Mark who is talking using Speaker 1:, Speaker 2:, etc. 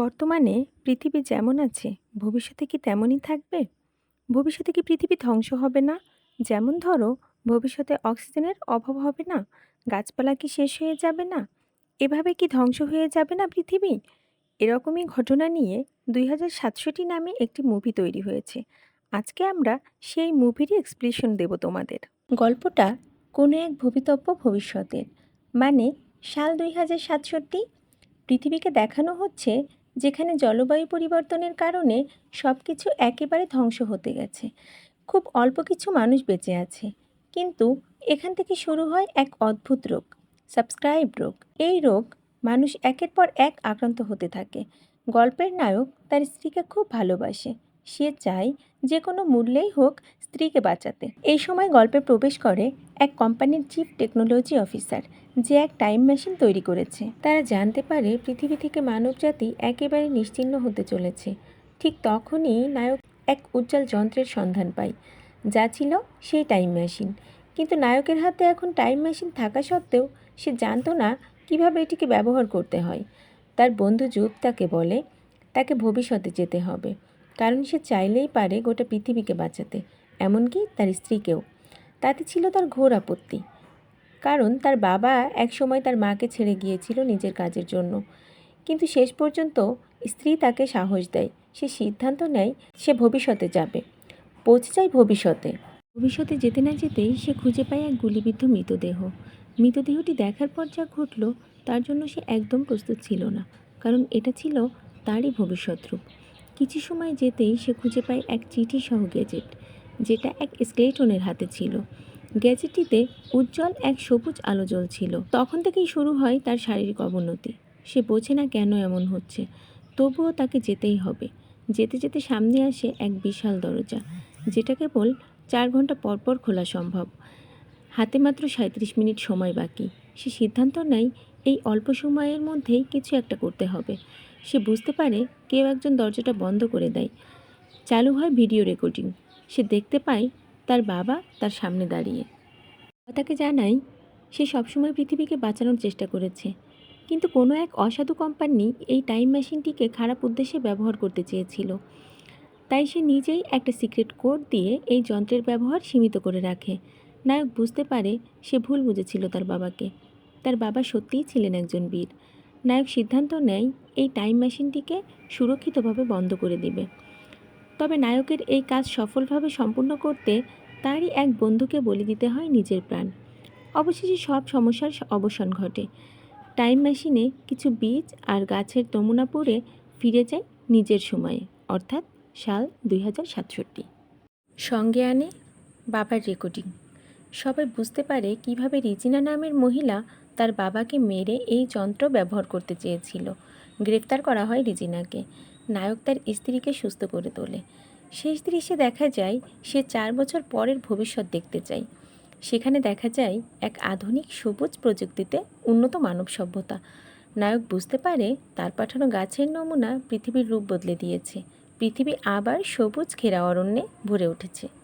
Speaker 1: বর্তমানে পৃথিবী যেমন আছে, ভবিষ্যতে কি তেমনই থাকবে? ভবিষ্যতে কি পৃথিবী ধ্বংস হবে না? যেমন ধরো, ভবিষ্যতে অক্সিজেনের অভাব হবে না? গাছপালা কি শেষ হয়ে যাবে না? এভাবে কি ধ্বংস হয়ে যাবে না পৃথিবী? এরকমই ঘটনা নিয়ে দুই হাজার সাতষট্টি নামে একটি মুভি তৈরি হয়েছে। আজকে আমরা সেই মুভিরই এক্সপ্লেনেশন দেব তোমাদের। গল্পটা কোনো এক ভবিতব্য ভবিষ্যতের মানে সাল দুই হাজার সাতষট্টি, পৃথিবীকে দেখানো হচ্ছে যেখানে জলবায়ু পরিবর্তনের কারণে সব কিছু একেবারে ধ্বংস হতে গেছে। খুব অল্প কিছু মানুষ বেঁচে আছে। কিন্তু এখান থেকে শুরু হয় এক অদ্ভুত রোগ সাবস্ক্রাইব রোগ। এই রোগ মানুষ একের পর এক আক্রান্ত হতে থাকে। গল্পের নায়ক তার স্ত্রীকে খুব ভালোবাসে। সে চায় যে কোনো মূল্যেই হোক স্ত্রীকে বাঁচাতে। এই সময় গল্পে প্রবেশ করে এক কোম্পানির চিফ টেকনোলজি অফিসার, যে এক টাইম মেশিন তৈরি করেছে। তারা জানতে পারে পৃথিবী থেকে মানবজাতি একেবারে নিশ্চিহ্ন হতে চলেছে। ঠিক তখনই নায়ক এক উজ্জ্বল যন্ত্রের সন্ধান পায়, যা ছিল সেই টাইম মেশিন। কিন্তু নায়কের হাতে এখন টাইম মেশিন থাকা সত্ত্বেও সে জানতো না কীভাবে এটিকে ব্যবহার করতে হয়। তার বন্ধু জুব তাকে বলে, তাকে ভবিষ্যতে যেতে হবে, কারণ সে চাইলেই পারে গোটা পৃথিবীকে বাঁচাতে। এমনকি তার স্ত্রীকেও। তাতে ছিল তার ঘোর আপত্তি। কারণ তার বাবা একসময় তার মাকে ছেড়ে গিয়েছিল নিজের কাজের জন্য। কিন্তু শেষ পর্যন্ত স্ত্রী তাকে সাহস দেয়, সে সিদ্ধান্ত নেয় সে ভবিষ্যতে যাবে। পৌঁছে যায় ভবিষ্যতে। ভবিষ্যতে যেতে না যেতেই সে খুঁজে পায় এক গুলিবিদ্ধ মৃতদেহ। মৃতদেহটি দেখার পর যা ঘটল, তার জন্য সে একদম প্রস্তুত ছিল না। কারণ এটা ছিল তারই ভবিষ্যৎ রূপ। কিছু সময় যেতেই সে খুঁজে পায় এক চিঠি সহ গেজেট। যেটা এক স্কেলেটনের হাতে ছিল। গ্যাজেটটিতে উজ্জ্বল এক সবুজ আলো জ্বলছিল। তখন থেকেই শুরু হয় তার শারীরিক অবনতি। সে বোঝে না কেন এমন হচ্ছে। তবুও তাকে যেতেই হবে। যেতে যেতে সামনে আসে এক বিশাল দরজা, যেটা কেবল চার ঘণ্টা পরপর খোলা সম্ভব। হাতে মাত্র সাঁত্রিশ মিনিট সময় বাকি। সে সিদ্ধান্ত নেয়, এই অল্প সময়ের মধ্যেই কিছু একটা করতে হবে। সে বুঝতে পারে কেউ একজন দরজাটা বন্ধ করে দেয়। চালু হয় ভিডিও রেকর্ডিং। সে দেখতে পায় তার বাবা তার সামনে দাঁড়িয়ে। তাকে জানায়, সে সবসময় পৃথিবীকে বাঁচানোর চেষ্টা করেছে। কিন্তু কোনো এক অসাধু কোম্পানি এই টাইম মেশিনটিকে খারাপ উদ্দেশ্যে ব্যবহার করতে চেয়েছিল। তাই সে নিজেই একটা সিক্রেট কোড দিয়ে এই যন্ত্রের ব্যবহার সীমিত করে রাখে। নায়ক বুঝতে পারে সে ভুল বুঝেছিল তার বাবাকে। তার বাবা সত্যিই ছিলেন একজন বীর। নায়ক সিদ্ধান্ত নেয়, এই টাইম মেশিনটিকে সুরক্ষিতভাবে বন্ধ করে দিবে। তবে নায়কের এই কাজ সফলভাবে সম্পূর্ণ করতে তারই এক বন্ধুকে বলি দিতে হয় নিজের প্রাণ। অবশেষে সব সমস্যার অবসান ঘটে। টাইম মেশিনে কিছু বীজ আর গাছের নমুনা পড়ে ফিরে যায় নিজের সময়ে, অর্থাৎ সাল দুই হাজার সাতষট্টি। সঙ্গে আনে বাবার রেকর্ডিং। সবাই বুঝতে পারে কীভাবে রিজিনা নামের মহিলা তার বাবাকে মেরে এই যন্ত্র ব্যবহার করতে চেয়েছিল। গ্রেফতার করা হয় রিজিনাকে। নায়ক তার স্ত্রীকে সুস্থ করে তোলে। শেষ দৃশ্যে দেখা যায়, সে চার বছর পরের ভবিষ্যৎ দেখতে চায়। সেখানে দেখা যায়, এক আধুনিক সবুজ প্রযুক্তিতে উন্নত মানব সভ্যতা। নায়ক বুঝতে পারে, তার পাঠানো গাছের নমুনা পৃথিবীর রূপ বদলে দিয়েছে। পৃথিবী আবার সবুজ ঘেরা অরণ্যে ভরে উঠেছে।